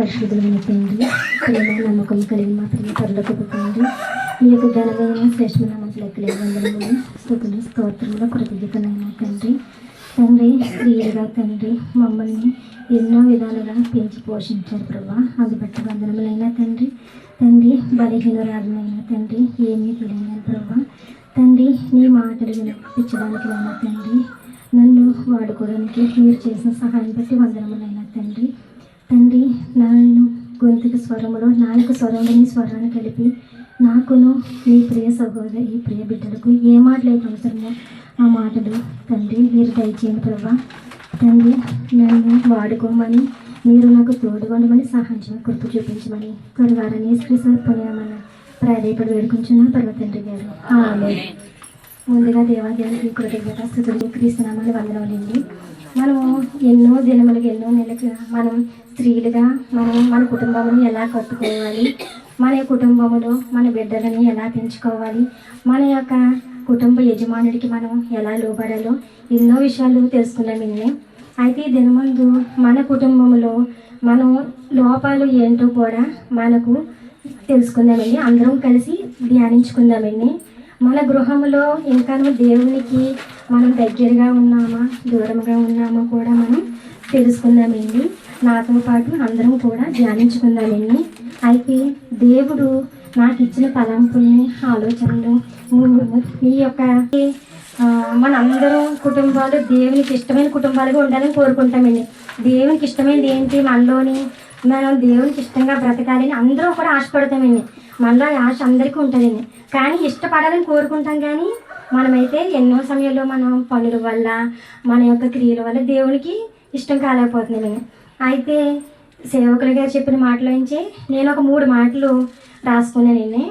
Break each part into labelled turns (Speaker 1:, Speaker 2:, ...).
Speaker 1: పరిశుద్ధులైన తండ్రి ప్రేమ నమ్మకం కలిగిన మా ప్రియ పరులకు తండ్రి మీ యొక్క ఘనమైన శ్రేష్ఠమైన లెక్కలే వందనములు స్థుతులు స్తోత్రములు కృతజ్ఞతలైన తండ్రి. తండ్రి స్త్రీలుగా తండ్రి మమ్మల్ని ఎన్నో విధాలుగా పెంచి పోషించారు ప్రభా. అది బట్టి వందనములైన తండ్రి. తండ్రి బలహీనరాలైన తండ్రి ఏమీ తెలియని ప్రభా. తండ్రి నీ మాటలు వినిపించడానికి అయినా తండ్రి. నన్ను వాడుకోవడానికి మీరు చేసిన సహాయం బట్టి వందనములైన తండ్రి. నాయను నన్ను స్వరములో నాయకు స్వరంలో స్వరాన్ని కలిపి నాకును నీ ప్రియ సహోదర ఈ ప్రియ బిడ్డలకు ఏ మాటలు అయితే అవసరమో ఆ మాటలు తండ్రి మీరు దయచేయండి ప్రభా. తండ్రి నన్ను వాడుకోమని మీరు నాకు తోడుకొనమని సహాయం కృప చూపించమని త్వరగారని శ్రీ సార్ సర్పణమని ప్రాధేయపడి వేడుకుంటున్నాను పర్వ తండ్రి గారు. ఆమె ముందుగా దేవాదేవునికి కృతజ్ఞత స్థుతులు క్రీస్తునామాలు వందనములండి మనము ఎన్నో దినములకు ఎన్నో నెలలకు మనం స్త్రీలుగా మనం మన కుటుంబమును ఎలా కట్టుకోవాలి మన కుటుంబములో మన బిడ్డలని ఎలా పెంచుకోవాలి మన యొక్క కుటుంబ యజమానుడికి మనం ఎలా లోబడాలో ఎన్నో విషయాలు తెలుసుకున్నామండి అయితే ఈ దినమందు మన కుటుంబంలో మనం లోపాలు ఏంటో కూడా మనకు తెలుసుకుందామండి అందరం కలిసి ధ్యానించుకుందామండి మన గృహంలో ఇంకాను దేవునికి మనం దగ్గరగా ఉన్నామా దూరంగా ఉన్నామా కూడా మనం తెలుసుకుందామండి. నాతో పాటు అందరం కూడా ధ్యానించుకుందామండి. అయితే దేవుడు నాకు ఇచ్చిన తలంపుల్ని ఆలోచనలు ఈ యొక్క మనందరం కుటుంబాలు దేవునికి ఇష్టమైన కుటుంబాలుగా ఉండాలని కోరుకుంటామండి. దేవునికి ఇష్టమైనది ఏంటి? మనలోని మనం దేవునికి ఇష్టంగా బ్రతకాలని అందరూ కూడా ఆశపడతామండి. మనలో ఆశ అందరికీ ఉంటుందండి. కానీ ఇష్టపడాలని కోరుకుంటాం కానీ మనమైతే ఎన్నో సమయంలో మనం పనుల వల్ల మన యొక్క క్రియల వల్ల దేవునికి ఇష్టం కాలేకపోతున్నామండి. అయితే సేవకులు గారు చెప్పిన మాటలోంచి నేను ఒక మూడు మాటలు రాసుకున్నానండి.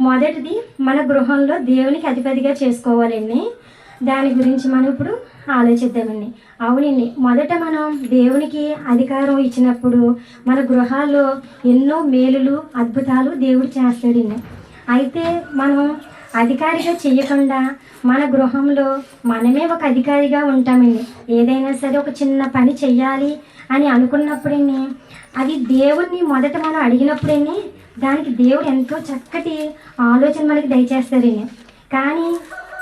Speaker 1: మొదటిది మన గృహంలో దేవునికి అధిపతిగా చేసుకోవాలండి. దాని గురించి మనం ఇప్పుడు ఆలోచిద్దామండి. అవునండి. మొదట మనం దేవునికి అధికారం ఇచ్చినప్పుడు మన గృహాల్లో ఎన్నో మేలులు అద్భుతాలు దేవుడు చేస్తాడండి. అయితే మనం అధికారిగా చేయకుండా మన గృహంలో మనమే ఒక అధికారిగా ఉంటామండి. ఏదైనా సరే ఒక చిన్న పని చెయ్యాలి అని అనుకున్నప్పుడండి అది దేవుణ్ణి మొదట మనం అడిగినప్పుడని దానికి దేవుడు ఎంతో చక్కటి ఆలోచన మనకి దయచేస్తారండి కానీ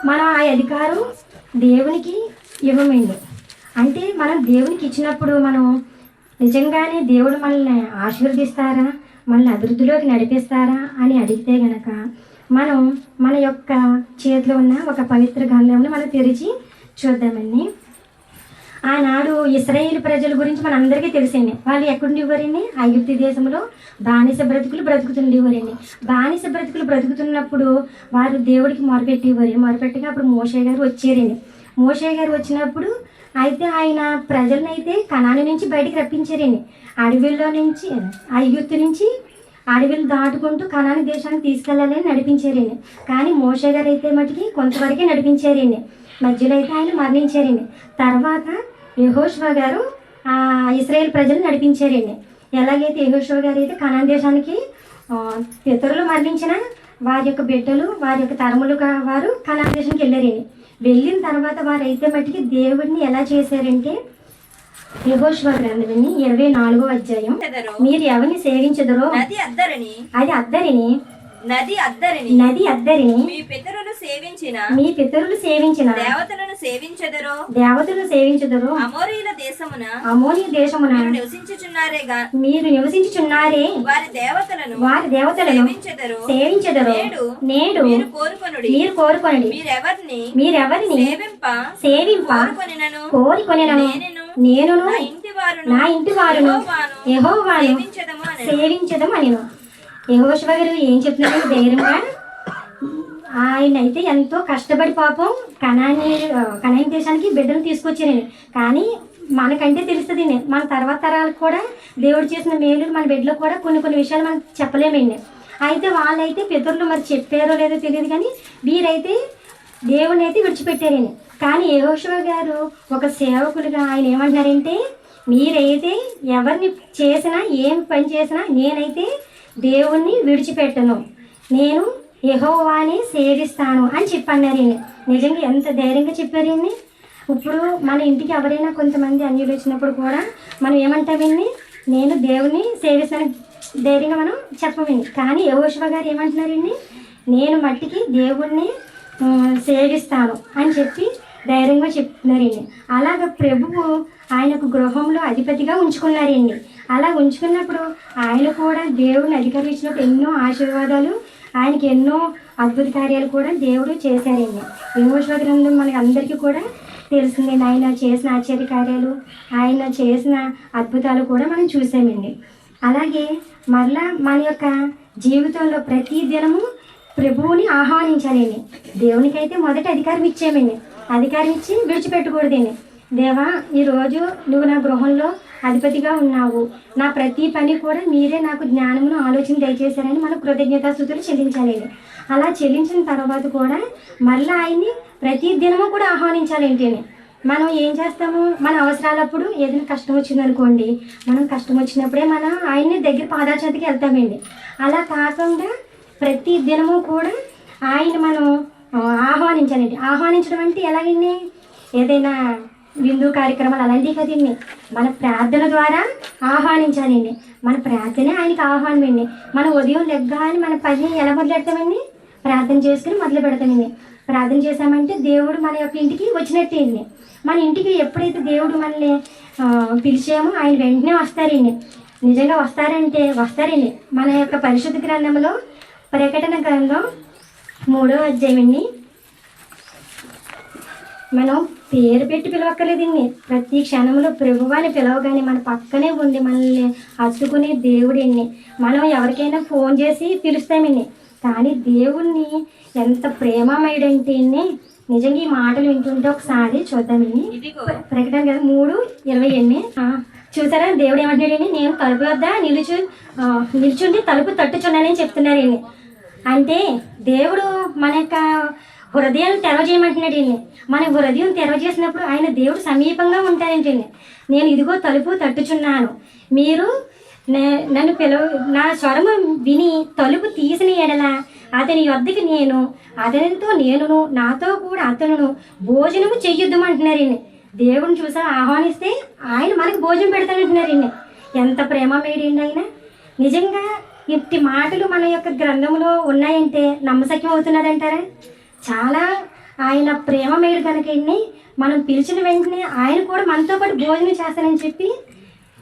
Speaker 1: మనం ఆ అధికారం దేవునికి ఇవ్వమండి. అంటే మనం దేవునికి ఇచ్చినప్పుడు మనం నిజంగానే దేవుడు మనల్ని ఆశీర్వదిస్తారా? మనల్ని అభివృద్ధిలోకి నడిపిస్తారా అని అడిగితే గనక మనం మన యొక్క చేతిలో ఉన్న ఒక పవిత్ర గ్రంథంను మనం తెరిచి చూద్దామండి. ఆనాడు ఇస్రాయేల్ ప్రజల గురించి మన అందరికీ తెలిసింది. వాళ్ళు ఎక్కడుండేవారండి? ఐగుప్తి దేశంలో బానిస బ్రతుకులు బ్రతుకుతుండేవారండి. బానిస బ్రతుకులు బ్రతుకుతున్నప్పుడు వారు దేవుడికి మొరపెట్టేవారు. మొరపెట్టగా అప్పుడు మోషే గారు వచ్చారండి. మోషే గారు వచ్చినప్పుడు అయితే ఆయన ప్రజలనైతే అయితే కణాని నుంచి బయటికి రప్పించారండి. అడవిలో నుంచి ఐగుప్తి నుంచి అడవిలు దాటుకుంటూ కణాని దేశానికి తీసుకెళ్ళాలని నడిపించారండి. కానీ మోషే గారు అయితే మటుకి కొంతవరకే నడిపించారండి. మధ్యలో అయితే ఆయన మరణించారండి. తర్వాత యహోష్వా గారు ఆ ఇస్రాయేల్ ప్రజలు నడిపించారండి. ఎలాగైతే యహోష్వా గారు అయితే కనాన్ దేశానికి ఆ, పితరులు మరణించిన వారి యొక్క బిడ్డలు వారి యొక్క తరములు వారు కనాన్ దేశానికి వెళ్ళారండి. వెళ్ళిన తర్వాత వారు అయితే మట్టికి దేవుడిని ఎలా చేశారంటే యహోష్వా గ్రంథంని ఇరవై నాలుగో అధ్యాయం. మీరు ఎవరిని సేవించదరో?
Speaker 2: నది అద్దరిని?
Speaker 1: అది అద్దరిని.
Speaker 2: నది అద్దరిని?
Speaker 1: నది అద్దరిని.
Speaker 2: మీ పితరులు సేవించిన?
Speaker 1: మీ పితరులు సేవించిన?
Speaker 2: దేవతలను సేవించెదరో?
Speaker 1: దేవతలు సేవించదరు?
Speaker 2: అమోరీల దేశమున?
Speaker 1: అమోని దేశమున
Speaker 2: మీరు నివసించుచున్నారేగా?
Speaker 1: మీరు నివసించుచున్నారే.
Speaker 2: వారి దేవతలను
Speaker 1: వారి దేవతలను
Speaker 2: సేవించెదరు?
Speaker 1: సేవించదరు?
Speaker 2: నేడు
Speaker 1: నేడు
Speaker 2: మీరు కోరుకొనుడి.
Speaker 1: మీరు కోరుకొనండి.
Speaker 2: మీరెవరిని
Speaker 1: మీరెవరిని
Speaker 2: సేవింప
Speaker 1: సేవింప
Speaker 2: కోరుకొనినను?
Speaker 1: కోరికొనెనను?
Speaker 2: నేనును
Speaker 1: నేనును
Speaker 2: నా ఇంటి వారును
Speaker 1: నా ఇంటి వారును
Speaker 2: యెహోవాను సేవించెదము
Speaker 1: అని యహోశివ గారు ఏం చెప్తున్నారు? ధైర్యంగా ఆయన అయితే ఎంతో కష్టపడి పాపం కణాన్ని కణాని దేశానికి బిడ్డను తీసుకొచ్చారండి కానీ మనకంటే తెలుస్తుంది మన తర్వాత తరాలకు కూడా దేవుడు చేసిన మేలు మన బిడ్డలో కూడా కొన్ని కొన్ని విషయాలు మనం చెప్పలేమండి అయితే వాళ్ళైతే పితరులు మరి చెప్పారో లేదో తెలియదు కానీ వీరైతే దేవుని అయితే విడిచిపెట్టారండి కానీ యహోశివ గారు ఒక సేవకులుగా ఆయన ఏమంటున్నారంటే మీరైతే ఎవరిని చేసినా ఏం పని చేసినా నేనైతే దేవుణ్ణి విడిచిపెట్టను. నేను యహోవాని సేవిస్తాను అని చెప్పన్నారు నిజంగా ఎంత ధైర్యంగా చెప్పారు ఇప్పుడు మన ఇంటికి ఎవరైనా కొంతమంది అన్యులు వచ్చినప్పుడు కూడా మనం ఏమంటామండి నేను దేవుని సేవిస్తాను ధైర్యంగా మనం చెప్పమండి కానీ యహోశివ గారు ఏమంటున్నారండి నేను మట్టికి దేవుణ్ణి సేవిస్తాను అని చెప్పి ధైర్యంగా చెప్తున్నారండి అలాగ ప్రభువు ఆయనకు గృహంలో అధిపతిగా ఉంచుకున్నారండి అలా ఉంచుకున్నప్పుడు ఆయన కూడా దేవుని అధికారం ఇచ్చినప్పుడు ఎన్నో ఆశీర్వాదాలు ఆయనకి ఎన్నో అద్భుత కార్యాలు కూడా దేవుడు చేశారండి. విమోచన గ్రంథం మనకి అందరికీ కూడా తెలిసింది ఆయన చేసిన ఆశ్చర్య కార్యాలు ఆయన చేసిన అద్భుతాలు కూడా మనం చూసామండి. అలాగే మరలా మన యొక్క జీవితంలో ప్రతి దినము ప్రభువుని ఆహ్వానించాలండి. దేవునికైతే మొదట అధికారం ఇచ్చేమండి. అధికారం ఇచ్చి విడిచిపెట్టకూడదండి. దేవా ఈరోజు నువ్వు నా గృహంలో అధిపతిగా ఉన్నావు. నా ప్రతి పని కూడా మీరే నాకు జ్ఞానమును ఆలోచన దయచేశారని మనం కృతజ్ఞతాస్థుతులు చెల్లించాలండి అలా చెల్లించిన తర్వాత కూడా మళ్ళీ ఆయన్ని ప్రతి దినము కూడా ఆహ్వానించాలేంటి మనం ఏం చేస్తాము? మన అవసరాలప్పుడు ఏదైనా కష్టం వచ్చిందనుకోండి మనం కష్టం వచ్చినప్పుడే మనం ఆయన్ని దగ్గర పాదాచేతికి వెళ్తామండి. అలా కాకుండా ప్రతి దినము కూడా ఆయన మనం ఆహ్వానించాలండి. ఆహ్వానించడం అంటే ఎలాగండి? ఏదైనా విందు కార్యక్రమాలు అలాంటివి కదండి మన ప్రార్థన ద్వారా ఆహ్వానించాలండి మన ప్రార్థనే ఆయనకి ఆహ్వానం అండి మనం ఉదయం లెగ్గాని మన పని ఎలా మొదలు పెడతామండి ప్రార్థన చేసుకుని మొదలు పెడతామండి ప్రార్థన చేశామంటే దేవుడు మన యొక్క ఇంటికి వచ్చినట్టే అండి మన ఇంటికి ఎప్పుడైతే దేవుడు మనల్ని పిలిచామో ఆయన వెంటనే వస్తారండి నిజంగా వస్తారంటే వస్తారండి మన యొక్క పరిశుద్ధ గ్రంథంలో ప్రకటన గ్రంథం మూడో అధ్యాయండి మనం పేరు పెట్టి పిలవక్కర్లేదండి ప్రతి క్షణంలో ప్రభువాని పిలవగానే మన పక్కనే ఉండి మనల్ని హత్తుకునే దేవుడండి మనం ఎవరికైనా ఫోన్ చేసి పిలుస్తామండి కానీ దేవుణ్ణి ఎంత ప్రేమమయుడంటే నిజంగా ఈ మాటలు వింటుంటే ఒకసారి చూద్దామండి ప్రకటన కదా మూడు ఇరవై ఎన్ని. ఆ, చూసారా? దేవుడు ఏమంటున్నాడండి నేను తలుపు వద్ద నిలుచు నిల్చుండి తలుపు తట్టుచున్నానని చెప్తున్నారండి అంటే దేవుడు మన యొక్క హృదయాన్ని తెరవజేయమంటున్నాడండి మన హృదయం తెరవజేసినప్పుడు ఆయన దేవుడు సమీపంగా ఉంటారంటండి నేను ఇదిగో తలుపు తట్టుచున్నాను. మీరు నే- నన్ను పిలవ నా స్వరము విని తలుపు తీసిన ఎడల అతని యొద్దకి నేను అతనితో నేనును నాతో కూడా అతనును భోజనము చెయ్యొద్దుమంటున్నారండి దేవుడిని చూసా ఆహ్వానిస్తే ఆయన మనకి భోజనం పెడతానంటున్నారండి ఎంత ప్రేమ మేడండి ఆయన. నిజంగా ఇట్టి మాటలు మన యొక్క గ్రంథంలో ఉన్నాయంటే నమ్మశక్యం అవుతున్నదంటారా? చాలా ఆయన ప్రేమ మేడు కనుక మనం పిలిచిన వెంటనే ఆయన కూడా మనతో పాటు భోజనం చేస్తానని చెప్పి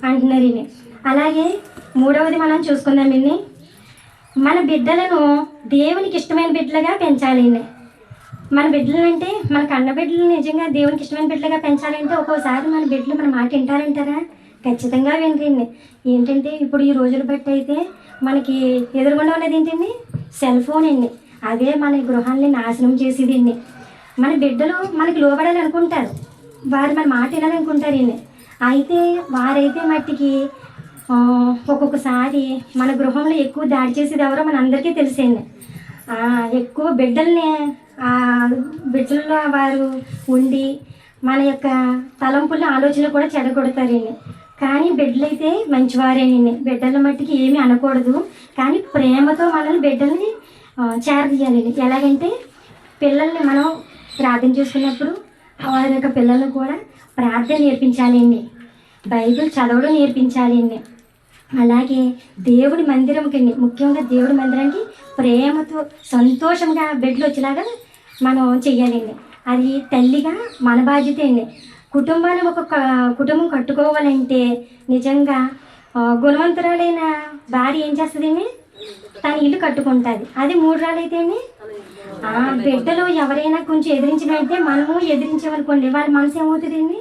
Speaker 1: అంటున్నారు ఈయన. అలాగే మూడవది మనం చూసుకుందాం ఇన్ని మన బిడ్డలను దేవునికి ఇష్టమైన బిడ్డలుగా పెంచాలి మన బిడ్డలు అంటే మన కన్న బిడ్డలు నిజంగా దేవునికి ఇష్టమైన బిడ్డలుగా పెంచాలంటే ఒక్కోసారి మన బిడ్డలు మన మాట వింటారంటారా? ఖచ్చితంగా వింటండి ఏంటంటే ఇప్పుడు ఈ రోజులు బట్టి అయితే మనకి ఎదురుగుండా ఉన్నది ఏంటండి? సెల్ ఫోన్ అండి అదే మన గృహాన్ని నాశనం చేసేదండి మన బిడ్డలు మనకి లోబడాలి అనుకుంటారు. వారు మన మాట వినాలనుకుంటారు వినాలనుకుంటారండి అయితే వారైతే మట్టికి ఒక్కొక్కసారి మన గృహంలో ఎక్కువ దాడి చేసేది ఎవరో మన అందరికీ తెలిసేయండి ఎక్కువ బిడ్డల్ని బిడ్డల్లో వారు ఉండి మన యొక్క తలంపుల ఆలోచనలు కూడా చెడగొడతారండి కానీ బిడ్డలైతే మంచివారేనండి బిడ్డల మట్టికి ఏమీ అనకూడదు. కానీ ప్రేమతో మనల్ని బిడ్డల్ని చేరదీయాలండి ఎలాగంటే పిల్లల్ని మనం ప్రార్థన చేసుకున్నప్పుడు వారి యొక్క పిల్లలను కూడా ప్రార్థన నేర్పించాలండి బైబిల్ చదవడం నేర్పించాలండి అలాగే దేవుడి మందిరంకి ముఖ్యంగా దేవుడి మందిరానికి ప్రేమతో సంతోషంగా బిడ్డలు వచ్చేలాగా మనం చెయ్యాలండి అది తల్లిగా మన బాధ్యత అండి. కుటుంబాన్ని ఒక కుటుంబం కట్టుకోవాలంటే నిజంగా గుణవంతురాలైన భార్య ఏం చేస్తుందండి? తన ఇల్లు కట్టుకుంటుంది. అది మూడు రాళ్ళైతే ఆ బిడ్డలు ఎవరైనా కొంచెం ఎదిరించినట్టే మనము ఎదిరించామనుకోండి వాళ్ళ మనసు ఏమవుతుందండి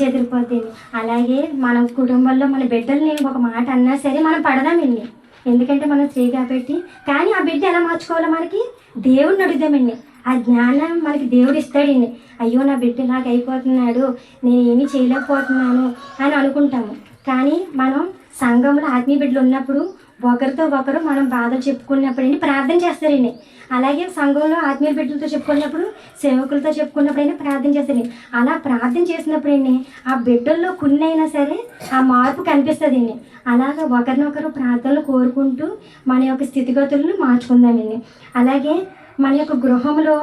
Speaker 1: చెదిరిపోతుంది అలాగే మన కుటుంబంలో మన బిడ్డల్ని ఒక మాట అన్నా సరే మనం పడదామండి ఎందుకంటే మనం స్త్రీ కాబట్టి. కానీ ఆ బిడ్డ ఎలా మార్చుకోవాలో మనకి? దేవుడిని అడుగుదామండి ఆ జ్ఞానం మనకి దేవుడు ఇస్తాడండి అయ్యో నా బిడ్డ నాకు అయిపోతున్నాడు. నేను ఏమీ చేయలేకపోతున్నాను అని అనుకుంటాము. కానీ మనం సంఘంలో ఆత్మీయ బిడ్డలు ఉన్నప్పుడు ఒకరితో ఒకరు మనం బాధలు చెప్పుకున్నప్పుడండి ప్రార్థన చేస్తారండి. అలాగే సంఘంలో ఆత్మీయ బిడ్డలతో చెప్పుకున్నప్పుడు సేవకులతో చెప్పుకున్నప్పుడైనా ప్రార్థన చేస్తారండి. అలా ప్రార్థన చేసినప్పుడండి ఆ బిడ్డల్లో కున్నైనా సరే ఆ మార్పు కనిపిస్తుందండి. అలాగా ఒకరినొకరు ప్రార్థనలు కోరుకుంటూ మన యొక్క స్థితిగతులను మార్చుకుందామండి. అలాగే మన యొక్క గృహంలో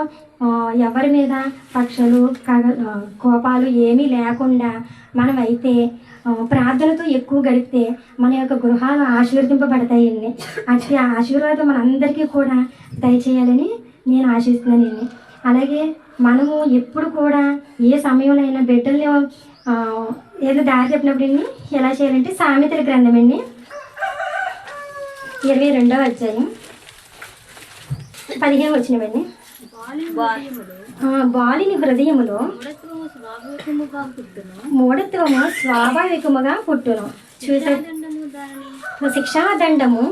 Speaker 1: ఎవరి మీద పక్షులు కగ కోపాలు ఏమీ లేకుండా మనమైతే ప్రార్థనతో ఎక్కువ గడిపితే మన యొక్క గృహాలు ఆశీర్వదింపబడతాయండి అట్టి ఆశీర్వాదం మనందరికీ కూడా దయచేయాలని నేను ఆశిస్తున్నానండి అలాగే మనము ఎప్పుడు కూడా ఏ సమయంలో అయినా బిడ్డల్ని ఏదో దారి చెప్పినప్పుడు అండి ఎలా చేయాలంటే సామెతల గ్రంథం అండి. ఇరవై రెండవ అధ్యాయం. పదిహేను వచ్చినవండి ఆ, బాలుని హృదయములో మూఢత్వము స్వాభావికముగా పుట్టును. చూసే. శిక్షాదండము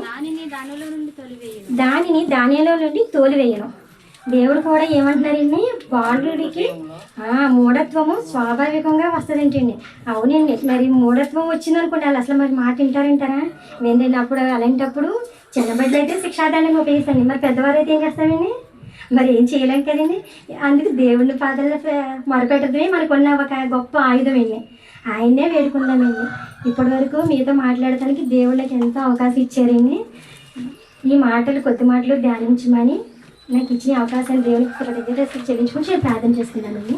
Speaker 1: దానిని దానిలో నుండి తోలివేయను. దేవుడు కూడా ఏమంటున్నారండి బాలుడికి ఆ, మూఢత్వము స్వాభావికంగా వస్తుందంటండి. అవునండి. మరి మూఢత్వం వచ్చిందనుకోండి వాళ్ళు అసలు మరి మాట వింటారంటారా? వినండి అప్పుడు అలాంటప్పుడు చిన్న అయితే శిక్షాదండం ఉపయోగిస్తాండి మరి పెద్దవారు అయితే ఏం చేస్తామండి మరి ఏం చేయలేం కదండి? అందుకు దేవుడిని పాదాలు మొరపెట్టడమే మనకున్న ఒక గొప్ప ఆయుధం అండి ఆయన్నే వేడుకుందామండి. ఇప్పటి వరకు మీతో మాట్లాడటానికి దేవుళ్ళకి ఎంతో అవకాశం ఇచ్చారండి. ఈ మాటలు కొద్ది మాటలు ధ్యానించమని నాకు ఇచ్చిన అవకాశాన్ని దేవునికి కృతజ్ఞత చెల్లించుకుని నేను ప్రార్థన చేసుకున్నానండి